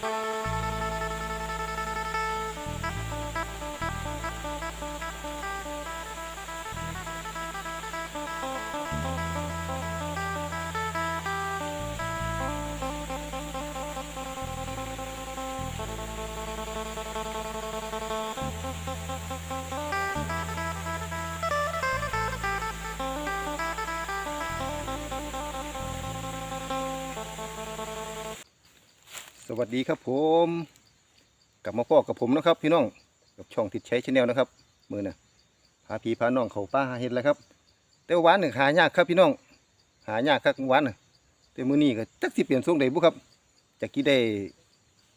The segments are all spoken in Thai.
ส วัสดีครับผมกลับมาพ่อกับผมนะครับพี่น้องกับช่องติดใช้ชแนลนะครับ มือน่ะพาพี่พาน้องเขาป้าหาเห็ดแล้วครับ แต่ว่าหวานหนึ่งหายากครับพี่น้อง หายากครับหวานนะแต่มือนี้ก็จักสิเปลี่ยนทรงใดบุครับจะกี่ได้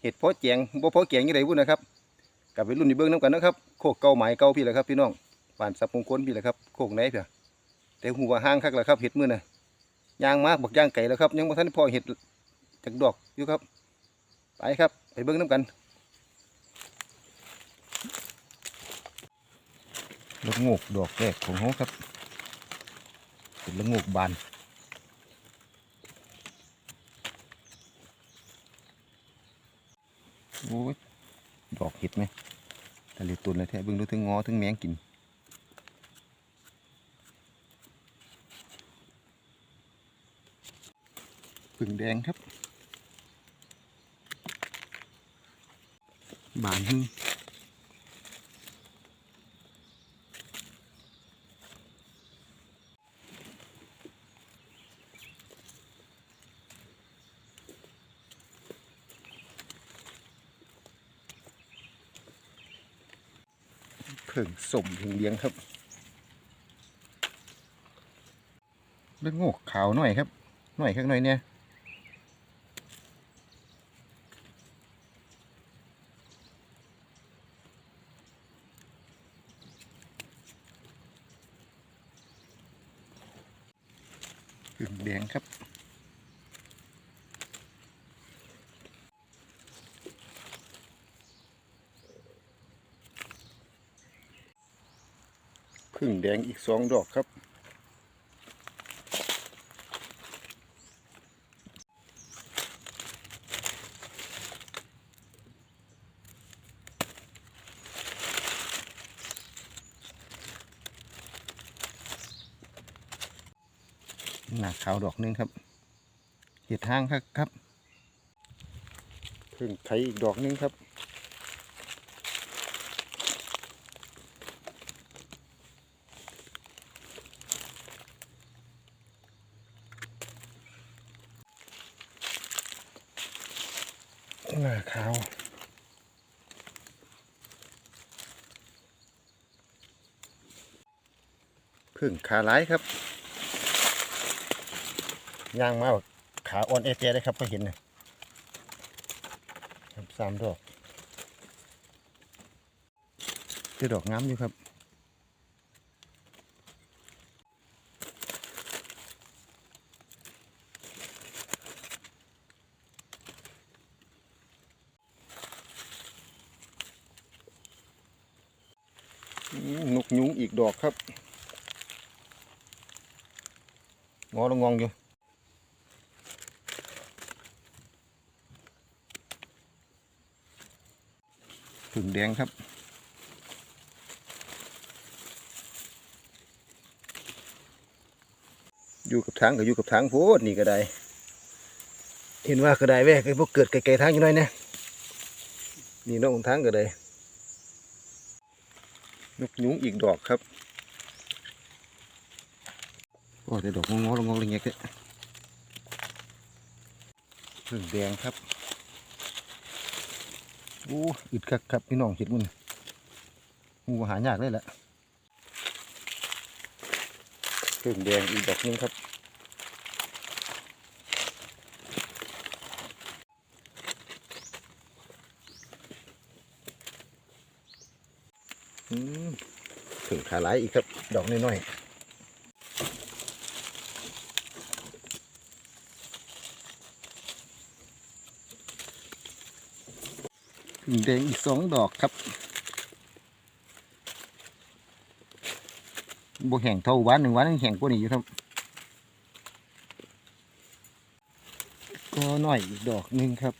เห็ดเพาะแจงบ่เพาะแกงยังไงบุนะครับกลับไปรุ่นนี้เบิ้งน้ำกันนะครับโคกเก่าหมายเก่าพี่แหละครับพี่น้องบ้านสับมงคลพี่แหละครับโคกไหนเพี่ยแต่หัวห้างคักแล้วครับเห็ดมือน่ะยางมากบักยางไก่แล้วครับ ยังบ่ทันพอเห็ดจากดอกอยู่ครับ ไปครับ ไปเบิ้งน้ำกันละโงกดอกแรกของเขาครับ เป็นละโงกบานโอ้ยดอกเห็ดไหมทะเลตุนเลยแท้เบิ้งดูถึงงอถึงแมงกินผึ่งแดงครับ บานหึ่งเพิ่งสมถึงเลี้ยงครับเลือดโงกขาวหน่อยครับ หน่อยข้างหน่อยเนี่ย ผึ่งแดงครับ พึ่งแดงอีกสองดอกครับ หนาขาวดอกหนึงครับเห็ดทางครับครับพึ่งไทยอีกดอกหนึงครับหน้าขาวพึ่งขาร้ครับ ย่างมาแบบขาอ่อนเอเตียได้ครับก็เห็นนะครับสามดอกเจอดอกงามอยู่ครับนกยุงอีกดอกครับงอลงงองอยู่ งแดงครับอยู่กับทางก็อยู่กับทางโพดนี่ก็ได้ เห็นว่าก็ได้แวกไอ้พวกเกิดไกลๆทางอยู่หน่อยเนี่ยนี่นกทางก็ได้นกยุงอีกดอกครับโอ้แต่ดอกงอๆงอๆอะไรเงี้ยก็ผึ่งแดงครับ โอ้อึดครับครับพี่น้องเห็ดมันหูหายากเลยแหละเครื่องแดงอีกดอกนึงครับอืมถึงขาหลอีกครับ ดอกน้อยๆเครื่อง แดงอีกสองดอกครับบ่แห้งเท่าวานหนึ่งวานยังแห้งกว่านี้อยู่ครับ ก็หน้อยอีกดอกหนึ่งครับ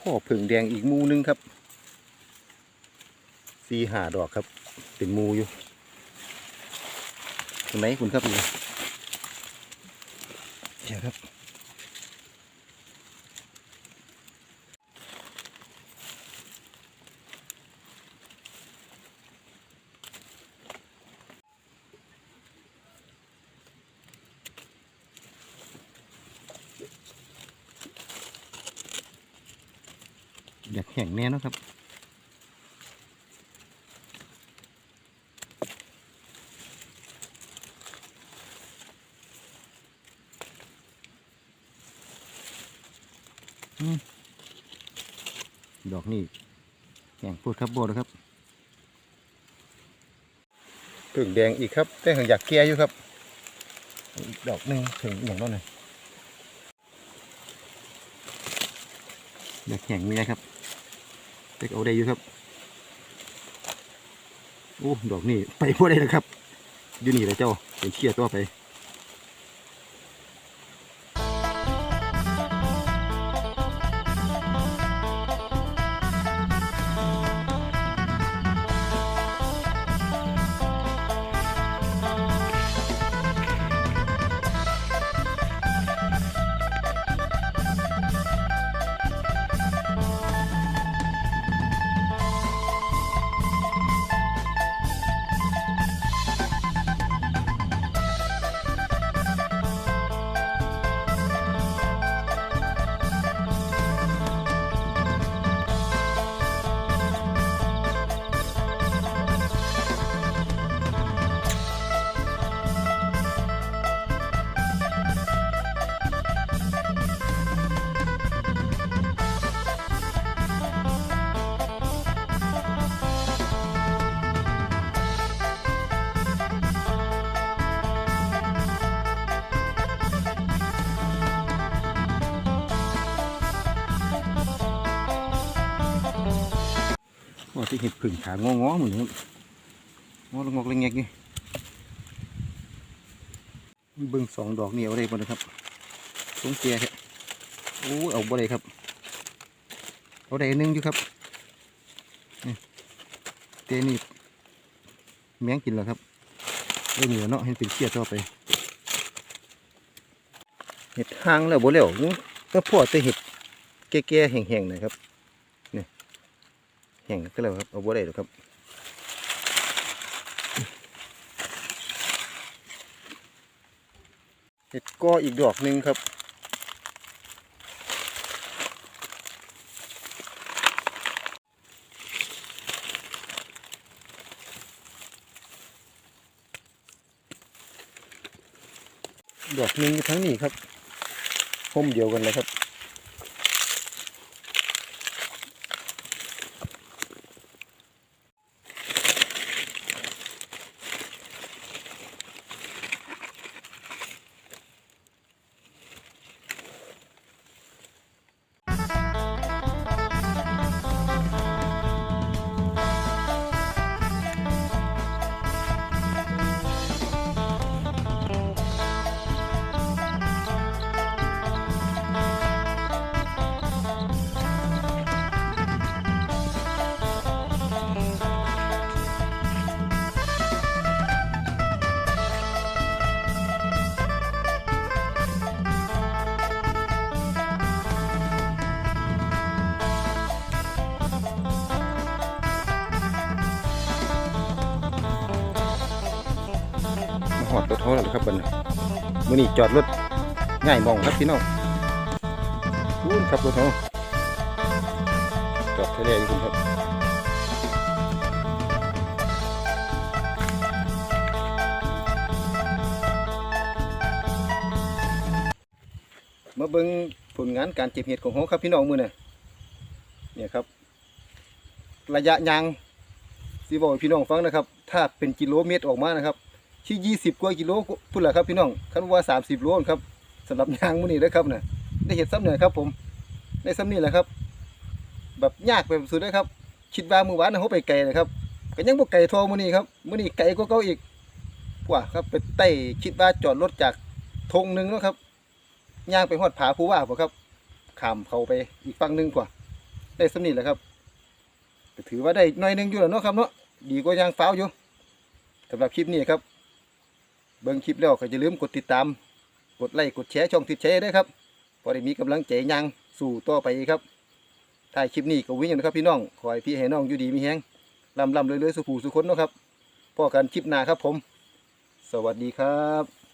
พ่อผึ่งแดงอีกมูนึงครับสีหาดอกครับ เป็นมูอยู่ตรงไหนคุณครับนี่เดี๋ยวครับ อยากแข่งแน่เนาะครับอืมดอกนี่แข่งพูดครับโบดครับผึ่งแดงอีกครับแต่อยากแก่อยู่ครับอีกดอกหนึ่งถึงอย่างนั้นเลยอยากแข่งเมียครับ เต็กเอาได้อยู่ครับโอ้ดอกนี่ไปพวได้แล้วครับอยู่นี่แหละเจ้าเป็นเชี่ยตัวไป ว่าที่เห็ดผึ่งขางองอๆเหมือนครับงอลงงอกเลยแงกนี่เบิ่งสองดอกเนี่เอาได้บ่นะครับสงเกียครับโอ้เอาบ่ได้ครับเอาได้อันหนึงอยู่ครับเตนี่แมงกินแล้วครับได้เหนือเนาะเห็นเป็นเกียต่อไปเห็ดหางแล้วบ่แล้วก็พอแต่เห็ดแก่ๆแห้งๆนะครับ แห้งก็แล้วครับ เอาบัวได้หรอกครับเห็ดก็อีกดอกหนึ่งครับดอกหนึ่งอยู่ทั้งนี้ครับพุ่มเดียวกันเลยครับ รถท้อแล้วครับบัดนมือนี้จอดรถง่ายมองครับพี่น้องพูนครับรถท้อจอดทะเลอยู่คุณครับมาเบิ่งผลงานการเก็บเห็ดของเขาครับพี่น้องมือน่ะเนี่ยครับ ระยะยางสีบอกพี่น้องฟังนะครับ ถ้าเป็นกิโลเมตรออกมานะครับ ที่ยี่สิบกว่ากิโลพุ่นแหละครับพี่น้องคันว่าสามสิบโลครับสำหรับยางมื้อนี้นะครับเนี่ยได้เห็ดซ้ำเนี่ยครับ ผมได้ซ้ำนี่แหละครับ แบบยากแบบสุดเลยครับ คิดว่ามื้อวานเขาไปไกลนะครับก็ยังบ่ไกลทอมื้อนี้ครับมื้อนี้ไกลกว่าเก่าอีกกว่าครับไปไต่คิดว่าจอดรถจากธงหนึงนะครับย่างไปฮอดผาผู้ว่าบ่ครับขามเขาไปอีกฝั่งหนึงกว่า ได้สำนีแหละครับถือว่าได้หน้อยหนึงอยู่แล้วเนาะครับเนาะดีกว่ายังฟ้าวอยู่สำหรับคลิปนี้ครับ เบิ่งคลิปแล้วก็อย่าลืมกดติดตาม กดไลค์กดแชร์ช่องติดแชร์ด้วยครับพอได้มีกำลังใจยังสู่ต่อไปครับถ่ายคลิปนี้ก็วิ่งนะครับพี่น้องขอให้พี่ให้น้องอยู่ดีมีแฮงลำลำเรื่อยๆสุขูสุคนนะครับพอกันคลิปหน้าครับผม สวัสดีครับ